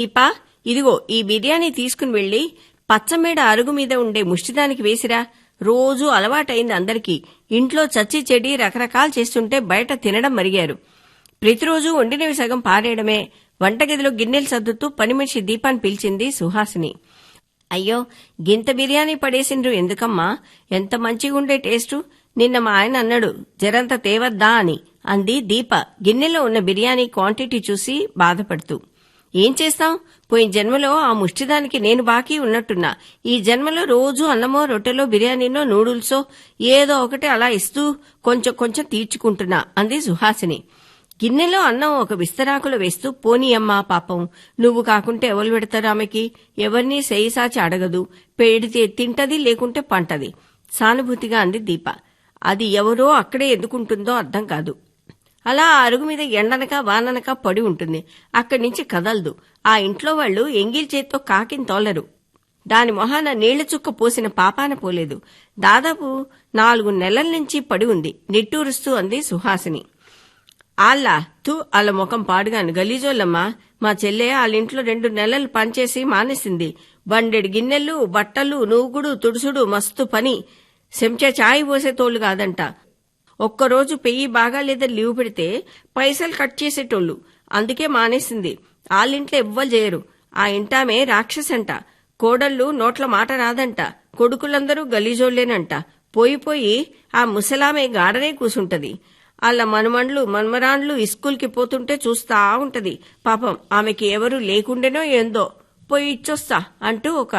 దీపా ఇదిగో ఈ బిర్యానీ తీసుకుని వెళ్ళి పచ్చమేడ అరుగు మీద ఉండే ముష్టిదానికి వేసిరా. రోజూ అలవాటైంది అందరికీ. ఇంట్లో చచ్చి చెడి రకరకాలు చేస్తుంటే బయట తినడం మరిగారు. ప్రతిరోజు వండినవి సగం పారేయడమే. వంటగదిలో గిన్నెలు సర్దుతూ పని మనిషి దీపాన్ని పిలిచింది సుహాసిని. అయ్యో గింత బిర్యానీ పడేసిండ్రు ఎందుకమ్మా? ఎంత మంచిగుండే టేస్టు? నిన్న మా ఆయన అన్నాడు జరంత తేవద్దా అని. అంది దీప. గిన్నెలో ఉన్న బిర్యానీ క్వాంటిటీ చూసి బాధపడుతూ. ఏం చేస్తాం? పోయిన జన్మలో ఆ ముష్టిదానికి నేను బాకీ ఉన్నట్టున్నా. ఈ జన్మలో రోజు అన్నమో రొట్టెలో బిర్యానీనో నూడిల్సో ఏదో ఒకటి అలా ఇస్తూ కొంచెం కొంచెం తీర్చుకుంటున్నా అంది సుహాసిని. గిన్నెలో అన్నం ఒక విస్తరాకులు వేస్తూ పోనీ అమ్మా పాపం నువ్వు కాకుంటే ఎవరు పెడతారు ఆమెకి? ఎవరినీ సేయిసాచి అడగదు. పెడితే తింటది లేకుంటే పంటది. సానుభూతిగా అంది దీప. అది ఎవరో అక్కడే ఎందుకుంటుందో అర్థం కాదు. అలా ఆ అరుగు మీద ఎండనక వాననక పడి ఉంటుంది. అక్కడి నుంచి కదలదు. ఆ ఇంట్లో వాళ్ళు ఎంగిల్ చేత్తో కాకిని తోలరు. దాని మొహాన నీళ్ళ చుక్క పోసిన పాపాన పోలేదు. దాదాపు నాలుగు నెలల నుంచి పడి ఉంది. నిట్టూరుస్తూ అంది సుహాసిని. ఆల్లా తూ వాళ్ళ ముఖం పాడుగాను. గలీజోళ్ళమ్మా మా చెల్లె వాళ్ళింట్లో రెండు నెలలు పనిచేసి మానేసింది. బండెడు గిన్నెలు బట్టలు నూగుడు తుడుసుడు మస్తు పని. చెంచా చాయ్ పోసే తోలు కాదంట. ఒక్కరోజు పెయ్యి బాగాలేదని లీవ్ పెడితే పైసలు కట్ చేసేటోళ్ళు. అందుకే మానేసింది. వాళ్ళింట్లో ఎవ్వరు చేయరు ఆ ఇంటామే రాక్షసంట. కోడళ్ళు నోట్ల మాట రాదంట. కొడుకులందరూ గలీజోళ్ళేనంట పోయి పోయి ఆ ముసలామే గాడనే కూసుంటది. అలా మనుమండ్లు మన్మరాండ్లు ఇస్కూల్కి పోతుంటే చూస్తా ఉంటది. పాపం ఆమెకి ఎవరూ లేకుండేనో ఏందో. పోయి ఇచ్చొస్తా అంటూ ఒక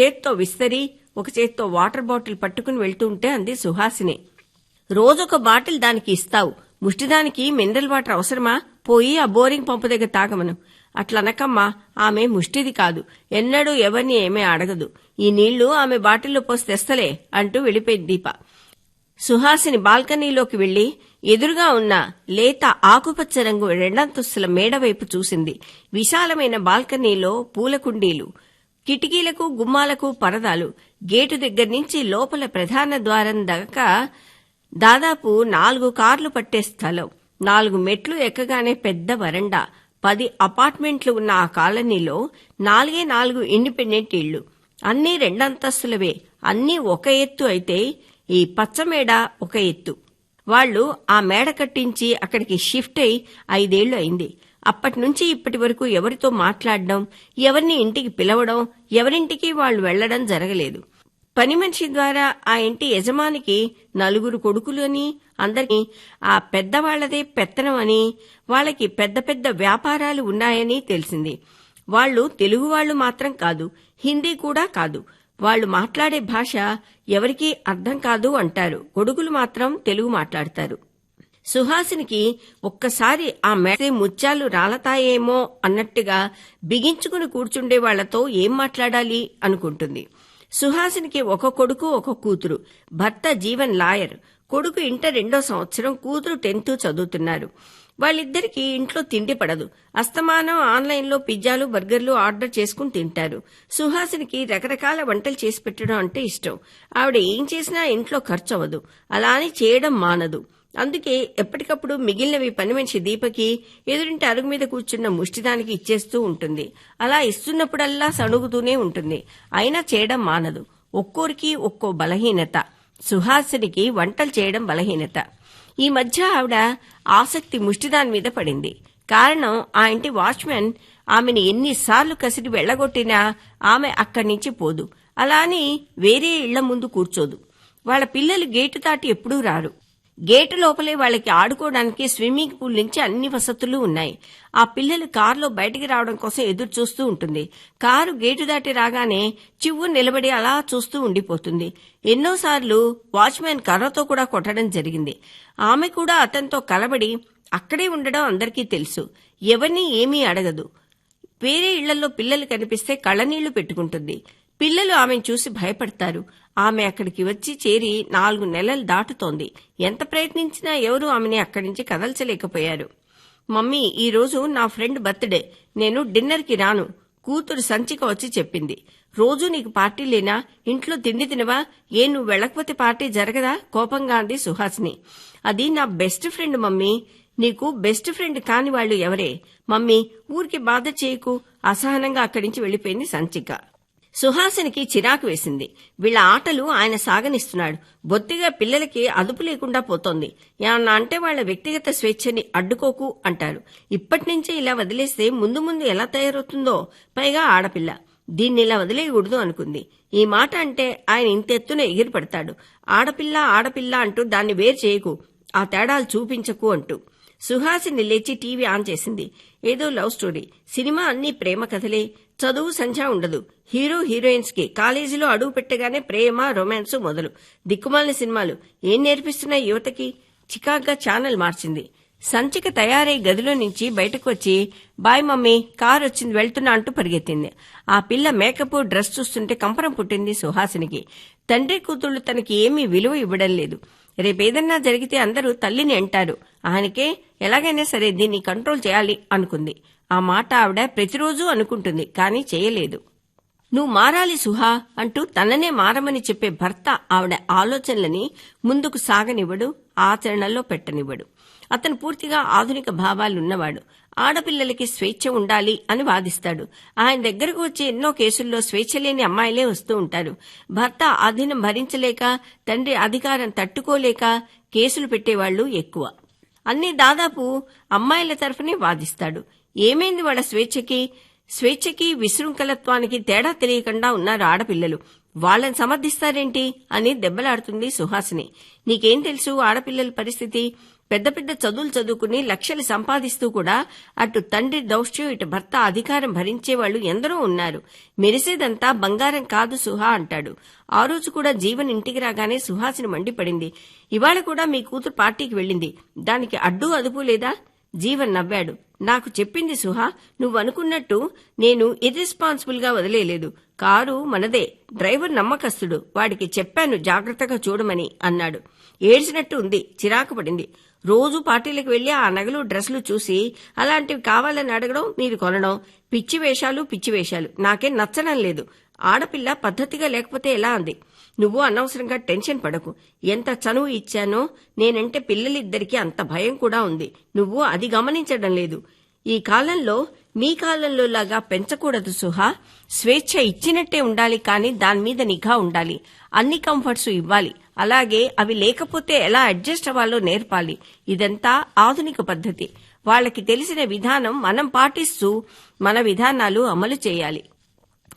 చేత్తో విస్తరి ఒక చేత్తో వాటర్ బాటిల్ పట్టుకుని వెళ్తుంటే అంది సుహాసిని. రోజొక బాటిల్ దానికి ఇస్తావు. ముష్టిదానికి మినరల్ వాటర్ అవసరమా? పోయి ఆ బోరింగ్ పంపు దగ్గర తాగమను. అట్లనకమ్మా ఆమె ముష్టిది కాదు. ఎన్నడూ ఎవరిని ఏమీ అడగదు. ఈ నీళ్ళు ఆమె బాటిల్లో పోసి తెస్తలే అంటూ వెళ్ళిపోయింది దీప. సుహాసిని బాల్కనీలోకి వెళ్ళి ఎదురుగా ఉన్న లేత ఆకుపచ్చ రంగు రెండంతస్తుల మేడవైపు చూసింది. విశాలమైన బాల్కనీలో పూల కుండీలు కిటికీలకు గుమ్మాలకు పరదాలు. గేటు దగ్గర నుంచి లోపల ప్రధాన ద్వారం దాకా దాదాపు నాలుగు కార్లు పట్టే స్థలం. నాలుగు మెట్లు ఎక్కగానే పెద్ద వరండా. పది అపార్ట్మెంట్లు ఉన్న ఆ కాలనీలో నాలుగే నాలుగు ఇండిపెండెంట్ ఇళ్ళు అన్నీ రెండంతస్తులవే. అన్నీ ఒక ఎత్తు అయితే ఈ పచ్చమేడ ఒక ఎత్తు. వాళ్ళు ఆ మేడ కట్టించి అక్కడికి షిఫ్ట్ అయి ఐదేళ్ళు అయింది. అప్పటి నుంచి ఇప్పటి వరకు ఎవరితో మాట్లాడడం ఎవరిని ఇంటికి పిలవడం ఎవరింటికి వాళ్ళు వెళ్ళడం జరగలేదు. పని మనిషి ద్వారా ఆ ఇంటి యజమానికి నలుగురు కొడుకులు అని అందరికీ ఆ పెద్దవాళ్ళదే పెత్తనం అని వాళ్ళకి పెద్ద పెద్ద వ్యాపారాలు ఉన్నాయని తెలిసింది. వాళ్ళు తెలుగు వాళ్ళు మాత్రం కాదు హిందీ కూడా కాదు. వాళ్ళు మాట్లాడే భాష ఎవరికీ అర్థం కాదు అంటారు. కొడుకులు మాత్రం తెలుగు మాట్లాడతారు. సుహాసినికి ఒక్కసారి ఆ మెడ ముత్యాలు రాలతాయేమో అన్నట్టుగా బిగించుకుని కూర్చుండే వాళ్ళతో ఏం మాట్లాడాలి అనుకుంటుంది. సుహాసినికి ఒక కొడుకు ఒక కూతురు. భర్త జీవన్ లాయర్. కొడుకు ఇంటర్ రెండో సంవత్సరం కూతురు టెన్త్ చదువుతున్నారు. వాళ్ళిద్దరికీ ఇంట్లో తిండి పడదు. అస్తమానం ఆన్లైన్లో పిజ్జాలు బర్గర్లు ఆర్డర్ చేసుకుని తింటారు. సుహాసినికి రకరకాల వంటలు చేసి పెట్టడం అంటే ఇష్టం. ఆవిడ ఏం చేసినా ఇంట్లో ఖర్చు అవ్వదు అలా అని చేయడం మానదు. అందుకే ఎప్పటికప్పుడు మిగిలినవి పని మనిషి దీపకి ఎదురింటి అరుగు మీద కూర్చున్న ముష్టిదానికి ఇచ్చేస్తూ ఉంటుంది. అలా ఇస్తున్నప్పుడల్లా సణుగుతూనే ఉంటుంది. అయినా చేయడం మానదు. ఒక్కోరికి ఒక్కో బలహీనత. సుహాసినికి వంటలు చేయడం బలహీనత. ఈ మధ్య ఆవిడ ఆసక్తి ముష్టిదాని మీద పడింది. కారణం ఆ ఇంటి వాచ్మెన్ ఆమెను ఎన్నిసార్లు కసిరి వెళ్ళగొట్టినా ఆమె అక్కడి నుంచి పోదు. అలా అని వేరే ఇళ్ళ ముందు కూర్చోదు. వాళ్ళ పిల్లలు గేటు దాటి ఎప్పుడూ రారు. గేటు లోపలే వాళ్ళకి ఆడుకోవడానికి స్విమ్మింగ్ పూల్ నుంచి అన్ని వసతులు ఉన్నాయి. ఆ పిల్లలు కారులో బయటికి రావడం కోసం ఎదురు చూస్తూ ఉంటుంది. కారు గేటు దాటి రాగానే చివ్వు నిలబడి అలా చూస్తూ ఉండిపోతుంది. ఎన్నోసార్లు వాచ్మెన్ కర్రతో కూడా కొట్టడం జరిగింది. ఆమె కూడా అతనితో కలబడి అక్కడే ఉండడం అందరికీ తెలుసు. ఎవరిని ఏమీ అడగదు. వేరే ఇళ్ళలో పిల్లలు కనిపిస్తే కళ్ళనీళ్ళు పెట్టుకుంటుంది. పిల్లలు ఆమెను చూసి భయపడతారు. ఆమె అక్కడికి వచ్చి చేరి నాలుగు నెలలు దాటుతోంది. ఎంత ప్రయత్నించినా ఎవరూ ఆమెని అక్కడి నుంచి కదల్చలేకపోయారు. మమ్మీ ఈరోజు నా ఫ్రెండ్ బర్త్డే. నేను డిన్నర్కి రాను. కూతురు సంచిక వచ్చి చెప్పింది. రోజు నీకు పార్టీ లేనా? ఇంట్లో తిండి తినవా? ఏ నువ్వు వెళ్ళకపోతే పార్టీ జరగదా? కోపంగా అంది సుహాసిని. అది నా బెస్ట్ ఫ్రెండ్ మమ్మీ. నీకు బెస్ట్ ఫ్రెండ్ కాని వాళ్ళు ఎవరే? మమ్మీ ఊరికి బాధ చేయకు. అసహనంగా అక్కడి నుంచి వెళ్ళిపోయింది సంచిక. సుహాసినికి చిరాకు వేసింది. వీళ్ళ ఆటలు ఆయన సాగనిస్తున్నాడు. బొత్తిగా పిల్లలకి అదుపు లేకుండా పోతోంది. ఏమన్నా అంటే వాళ్ళ వ్యక్తిగత స్వేచ్ఛని అడ్డుకోకు అంటారు ఇప్పటి నుంచే ఇలా వదిలేస్తే ముందు ముందు ఎలా తయారవుతుందో పైగా ఆడపిల్ల. దీన్ని ఇలా వదిలేయకూడదు అనుకుంది. ఈ మాట అంటే ఆయన ఇంతెత్తున ఎగిరిపడతాడు. ఆడపిల్ల ఆడపిల్ల అంటూ దాన్ని వేరు చేయకు. ఆ తేడాలు చూపించకు అంటూ. సుహాసిని లేచి టీవీ ఆన్ చేసింది. ఏదో లవ్ స్టోరీ. సినిమా అన్ని ప్రేమ కథలే. చదువు సంధ్య ఉండదు. హీరో హీరోయిన్స్కి కాలేజీలో అడుగు పెట్టగానే ప్రేమ రొమాన్స్ మొదలు. దిక్కుమాలిన సినిమాలు. ఏం నేర్పిస్తున్నాయి యువతకి? చికాగ్గా ఛానల్ మార్చింది. సంచిక తయారై గదిలో నుంచి బయటకు వచ్చి బాయ్ మమ్మీ కార్ వచ్చింది వెళ్తున్నా అంటూ పరిగెత్తింది. ఆ పిల్ల మేకప్ డ్రెస్ చూస్తుంటే కంపరం పుట్టింది సుహాసినికి. తండ్రి కూతుళ్ళు తనకి ఏమీ విలువ ఇవ్వడం లేదు. రేపేదన్నా జరిగితే అందరూ తల్లిని అంటారు. ఆయనకే ఎలాగైనా సరే దీన్ని కంట్రోల్ చేయాలి అనుకుంది. ఆ మాట ఆవిడ ప్రతిరోజూ అనుకుంటుంది కానీ చేయలేదు. నువ్వు మారాలి సుహా అంటూ తననే మారమని చెప్పే భర్త ఆవిడ ఆలోచనలని ముందుకు సాగనివ్వడు ఆచరణలో పెట్టనివ్వడు. అతను పూర్తిగా ఆధునిక భావాలున్నవాడు. ఆడపిల్లలకి స్వేచ్ఛ ఉండాలి అని వాదిస్తాడు. ఆయన దగ్గరకు వచ్చే ఎన్నో కేసుల్లో స్వేచ్ఛ లేని అమ్మాయిలే వస్తూ ఉంటారు. భర్త అధీనం భరించలేక తండ్రి అధికారం తట్టుకోలేక కేసులు పెట్టేవాళ్ళు ఎక్కువ. అన్ని దాదాపు అమ్మాయిల తరఫునే వాదిస్తాడు. ఏమైంది వాళ్ళ స్వేచ్ఛకి? స్వేచ్ఛకి విశృంఖలత్వానికి తేడా తెలియకుండా ఉన్నారు ఆడపిల్లలు. వాళ్ళని సమర్థిస్తారేంటి? అని దెబ్బలాడుతుంది సుహాసిని. నీకేం తెలుసు ఆడపిల్లల పరిస్థితి? పెద్ద పెద్ద చదువులు చదువుకుని లక్షలు సంపాదిస్తూ కూడా అటు తండ్రి దౌష్ట్యం ఇటు భర్త అధికారం భరించేవాళ్ళు ఎందరో ఉన్నారు. మెరిసేదంతా బంగారం కాదు సుహా అంటాడు. ఆ రోజు కూడా జీవన్ ఇంటికి రాగానే సుహాసిని మండిపడింది. ఇవాళ కూడా మీ కూతురు పార్టీకి వెళ్ళింది. దానికి అడ్డు అదుపు లేదా? జీవన్ నవ్వాడు. నాకు చెప్పింది సుహా నువ్వు అనుకున్నట్టు నేను ఇర్రెస్పాన్సిబుల్గా వదిలేలేదు కారు మనదే. డ్రైవర్ నమ్మకస్తుడు. వాడికి చెప్పాను జాగ్రత్తగా చూడమని అన్నాడు. ఏడ్చినట్టు ఉంది. చిరాకు పడింది. రోజు పార్టీలకు వెళ్ళి ఆ నగలు డ్రెస్సులు చూసి అలాంటివి కావాలని అడగడం మీరు కొనడం. పిచ్చి వేషాలు పిచ్చి వేషాలు. నాకేం నచ్చడం లేదు. ఆడపిల్ల పద్ధతిగా లేకపోతే ఎలా అంది? నువ్వు అనవసరంగా టెన్షన్ పడకు. ఎంత చనువు ఇచ్చానో నేనంటే పిల్లలిద్దరికీ అంత భయం కూడా ఉంది. నువ్వు అది గమనించడం లేదు. ఈ కాలంలో మీ కాలంలో లాగా పెంచకూడదు సుహా. స్వేచ్ఛ ఇచ్చినట్టే ఉండాలి కానీ దాని మీద నిఘా ఉండాలి. అన్ని కంఫర్ట్స్ ఇవ్వాలి. అలాగే అవి లేకపోతే ఎలా అడ్జస్ట్ అవ్వాలో నేర్పాలి. ఇదంతా ఆధునిక పద్ధతి. వాళ్ళకి తెలిసిన విధానం మనం పాటిస్తూ మన విధానాలు అమలు చేయాలి.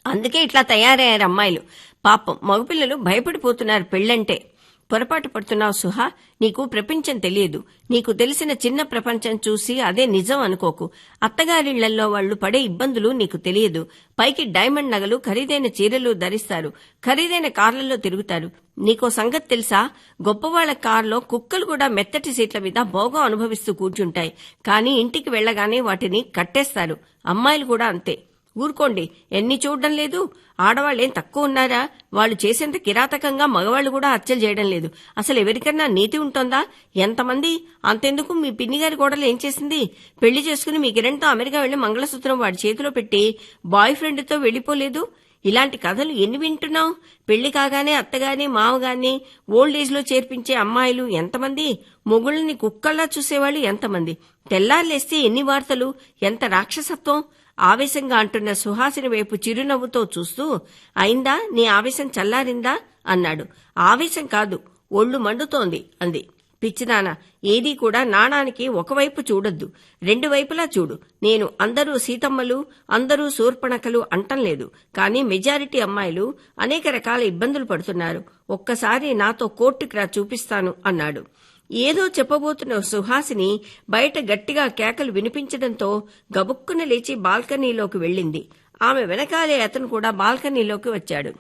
అందుకే ఇట్లా తయారయ్యారు అమ్మాయిలు. పాపం మగపిల్లలు భయపడిపోతున్నారు పెళ్ళంటే. పొరపాటు పడుతున్నావు సుహా. నీకు ప్రపంచం తెలియదు. నీకు తెలిసిన చిన్న ప్రపంచం చూసి అదే నిజం అనుకోకు. అత్తగారిళ్ళల్లో వాళ్ళు పడే ఇబ్బందులు నీకు తెలియదు. పైకి డైమండ్ నగలు ఖరీదైన చీరలు ధరిస్తారు. ఖరీదైన కార్లలో తిరుగుతారు. నీకో సంగతి తెలుసా? గొప్పవాళ్ళ కార్లో కుక్కలు కూడా మెత్తటి సీట్ల మీద భోగం అనుభవిస్తూ కూర్చుంటాయి. కానీ ఇంటికి వెళ్ళగానే వాటిని కట్టేస్తారు. అమ్మాయిలు కూడా అంతే. ఊరుకోండి ఎన్ని చూడడం లేదు. ఆడవాళ్ళేం తక్కువ ఉన్నారా? వాళ్ళు చేసేంత కిరాతకంగా మగవాళ్ళు కూడా హత్యలు చేయడం లేదు. అసలు ఎవరికన్నా నీతి ఉంటుందా? ఎంతమంది? అంతెందుకు మీ పిన్ని గారి కోడలు ఏం చేసింది? పెళ్ళి చేసుకుని మీ కిరణ్తో అమెరికా వెళ్ళి మంగళసూత్రం వాడి చేతిలో పెట్టి బాయ్ ఫ్రెండ్తో వెళ్ళిపోలేదు ఇలాంటి కథలు ఎన్ని వింటున్నావు పెళ్ళి కాగానే అత్తగాని మావగాని ఓల్డ్ ఏజ్లో చేర్పించే అమ్మాయిలు ఎంతమంది? మొగుళ్ళని కుక్కల్లా చూసేవాళ్ళు ఎంతమంది? తెల్లారులేస్తే ఎన్ని వార్తలు? ఎంత రాక్షసత్వం? ఆవేశంగా అంటున్న సుహాసిని వైపు చిరునవ్వుతో చూస్తూ అయిందా? నీ ఆవేశం చల్లారిందా? అన్నాడు. ఆవేశం కాదు ఒళ్ళు మండుతోంది అంది. పిచ్చిదాన ఏదీ కూడా నాణానికి ఒకవైపు చూడొద్దు. రెండు వైపులా చూడు. నేను అందరూ సీతమ్మలు అందరూ శూర్పణకలు అంటం లేదు. కానీ మెజారిటీ అమ్మాయిలు అనేక రకాల ఇబ్బందులు పడుతున్నారు. ఒక్కసారి నాతో కోర్టుకి రా చూపిస్తాను అన్నాడు. ఏదో చెప్పబోతున్న సుహాసిని బయట గట్టిగా కేకలు వినిపించడంతో గబుక్కున లేచి బాల్కనీలోకి వెళ్ళింది. ఆమె వెనకాలే అతను కూడా బాల్కనీలోకి వచ్చాడు.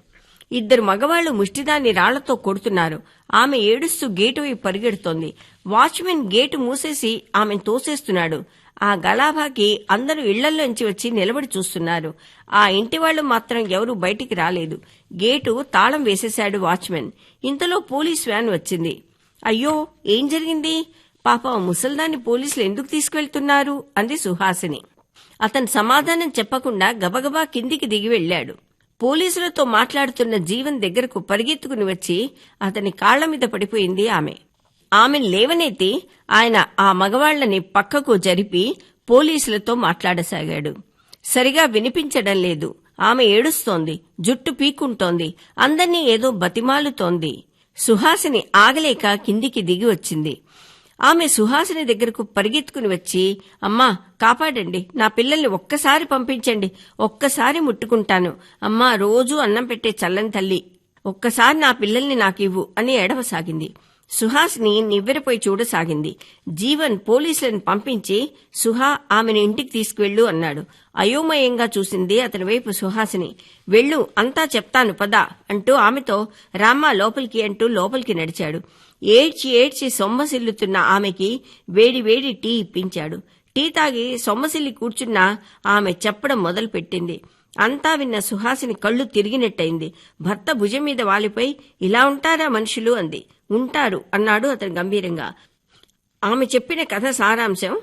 ఇద్దరు మగవాళ్ళు ముష్టిదాన్ని రాళ్ళతో కొడుతున్నారు. ఆమె ఏడుస్తూ గేటు వైపు పరిగెడుతోంది. వాచ్మెన్ గేటు మూసేసి ఆమెను తోసేస్తున్నాడు. ఆ గలాభాకి అందరూ ఇళ్ళలోంచి వచ్చి నిలబడి చూస్తున్నారు. ఆ ఇంటి వాళ్ళు మాత్రం ఎవరూ బయటికి రాలేదు. గేటు తాళం వేసేశాడు వాచ్మెన్. ఇంతలో పోలీస్ వ్యాన్ వచ్చింది. అయ్యో ఏం జరిగింది? పాప ముసల్దాన్ని పోలీసులు ఎందుకు తీసుకువెళ్తున్నారు అంది సుహాసిని. అతను సమాధానం చెప్పకుండా గబగబా కిందికి దిగి వెళ్ళాడు పోలీసులతో మాట్లాడుతున్న జీవన్ దగ్గరకు పరిగెత్తుకుని వచ్చి అతని కాళ్ళ మీద పడిపోయింది ఆమె. ఆమె లేవనెత్తి ఆయన ఆ మగవాళ్ళని పక్కకు జరిపి పోలీసులతో మాట్లాడసాగాడు. సరిగా వినిపించడం లేదు. ఆమె ఏడుస్తోంది జుట్టు పీక్కుంటోంది అందర్నీ ఏదో బతిమాలుతోంది. సుహాసిని ఆగలేక కిందికి దిగి వచ్చింది. ఆమె సుహాసిని దగ్గరకు పరిగెత్తుకుని వచ్చి అమ్మా కాపాడండి. నా పిల్లల్ని ఒక్కసారి పంపించండి. ఒక్కసారి ముట్టుకుంటాను. అమ్మా రోజూ అన్నం పెట్టే చల్లని తల్లి. ఒక్కసారి నా పిల్లల్ని నాకివ్వు అని ఎడవసాగింది సుహాస్ని నివ్వెరపోయి చూడసాగింది. జీవన్ పోలీసులను పంపించి సుహా ఆమెను ఇంటికి తీసుకువెళ్ళు అన్నాడు. అయోమయంగా చూసింది అతని వైపు సుహాసిని. వెళ్ళు అంతా చెప్తాను పద అంటూ ఆమెతో రామ్మా లోపలికి అంటూ లోపలికి నడిచాడు. ఏడ్చి ఏడ్చి సొమ్మసిల్లుతున్న ఆమెకి వేడి వేడి టీ ఇప్పించాడు. టీ తాగి సొమ్మసిల్లి కూర్చున్నా ఆమె చెప్పడం మొదలుపెట్టింది. అంతా విన్న సుహాసిని కళ్ళు తిరిగినట్టయింది. భర్త భుజం మీద వాలిపోయి ఇలా ఉంటారా మనుషులు? అంది. ఉంటారు అన్నాడు అతను గంభీరంగా. ఆమె చెప్పిన కథ సారాంశం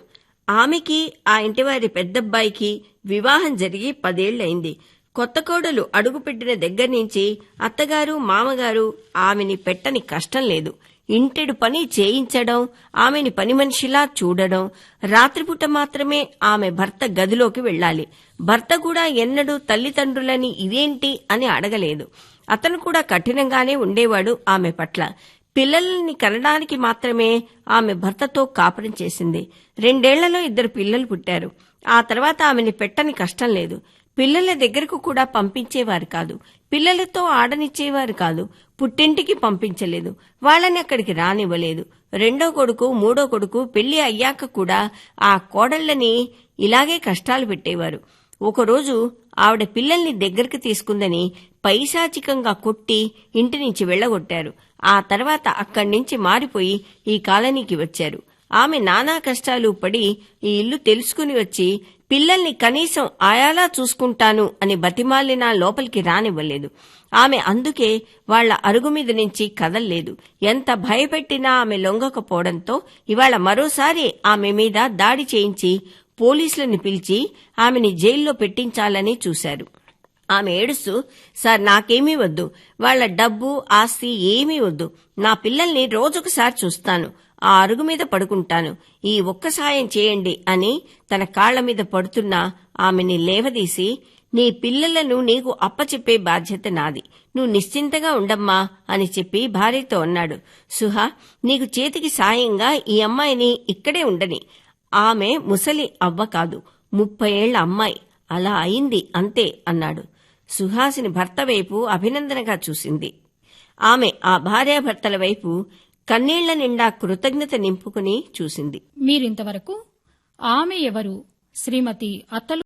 ఆమెకి ఆ ఇంటివారి పెద్దబ్బాయికి వివాహం జరిగి పదేళ్ళయింది కొత్త కోడలు అడుగుపెట్టిన దగ్గర నుంచి అత్తగారు మామగారు ఆమెని పెట్టని కష్టం లేదు. ఇంటెడు పని చేయించడం ఆమెని పని మనిషిలా చూడడం. రాత్రిపూట మాత్రమే ఆమె భర్త గదిలోకి వెళ్ళాలి. భర్త కూడా ఎన్నడూ తల్లిదండ్రులని ఇదేంటి అని అడగలేదు. అతను కూడా కఠినంగానే ఉండేవాడు ఆమె పట్ల. పిల్లల్ని కనడానికి మాత్రమే ఆమె భర్తతో కాపురం చేసింది. రెండేళ్ళలో ఇద్దరు పిల్లలు పుట్టారు. ఆ తర్వాత ఆమెని పెట్టని కష్టం లేదు. పిల్లల దగ్గరకు కూడా పంపించేవారు కాదు. పిల్లలతో ఆడనిచ్చేవారు కాదు. పుట్టింటికి పంపించలేదు. వాళ్ళని అక్కడికి రానివ్వలేదు. రెండో కొడుకు మూడో కొడుకు పెళ్ళి అయ్యాక కూడా ఆ కోడళ్ళని ఇలాగే కష్టాలు పెట్టేవారు. ఒకరోజు ఆవిడ పిల్లల్ని దగ్గరికి తీసుకుందని పైశాచికంగా కొట్టి ఇంటి నుంచి వెళ్ళగొట్టారు ఆ తర్వాత అక్కడి నుంచి మారిపోయి ఈ కాలనీకి వచ్చారు. ఆమె నానా కష్టాలు పడి ఈ ఇల్లు తెలుసుకుని వచ్చి పిల్లల్ని కనీసం ఆయాలా చూసుకుంటాను అని బతిమాలినా లోపలికి రానివ్వలేదు. ఆమె అందుకే వాళ్ళ అరుగు మీద నుంచి కదల్లేదు. ఎంత భయపెట్టినా ఆమె లొంగకపోవడంతో ఇవాళ మరోసారి ఆమె మీద దాడి చేయించి పోలీసులను పిలిచి ఆమెని జైల్లో పెట్టించాలని చూశారు. ఆమె ఏడుస్తూ సార్ నాకేమీ వద్దు. వాళ్ళ డబ్బు ఆస్తి ఏమీ వద్దు. నా పిల్లల్ని రోజొకసారి చూస్తాను. ఆ అరుగు మీద పడుకుంటాను. ఈ ఒక్క సాయం చేయండి అని తన కాళ్ళ మీద పడుతున్న ఆమెని లేవదీసి నీ పిల్లలను నీకు అప్పచెప్పే బాధ్యత నాది. నువ్వు నిశ్చింతగా ఉండమ్మా అని చెప్పి భార్యతో అన్నాడు. సుహా నీకు చేతికి సాయంగా ఈ అమ్మాయిని ఇక్కడే ఉండని. ఆమె ముసలి అవ్వ కాదు ముప్పై ఏళ్ళ అమ్మాయి. అలా అయింది అంతే అన్నాడు. సుహాసిని భర్త వైపు అభినందనగా చూసింది. ఆమె ఆ భార్యాభర్తల వైపు కన్నీళ్ళ నిండా కృతజ్ఞత నింపుకుని చూసింది. మీరింతవరకు ఆమె ఎవరు? శ్రీమతి అత్తలు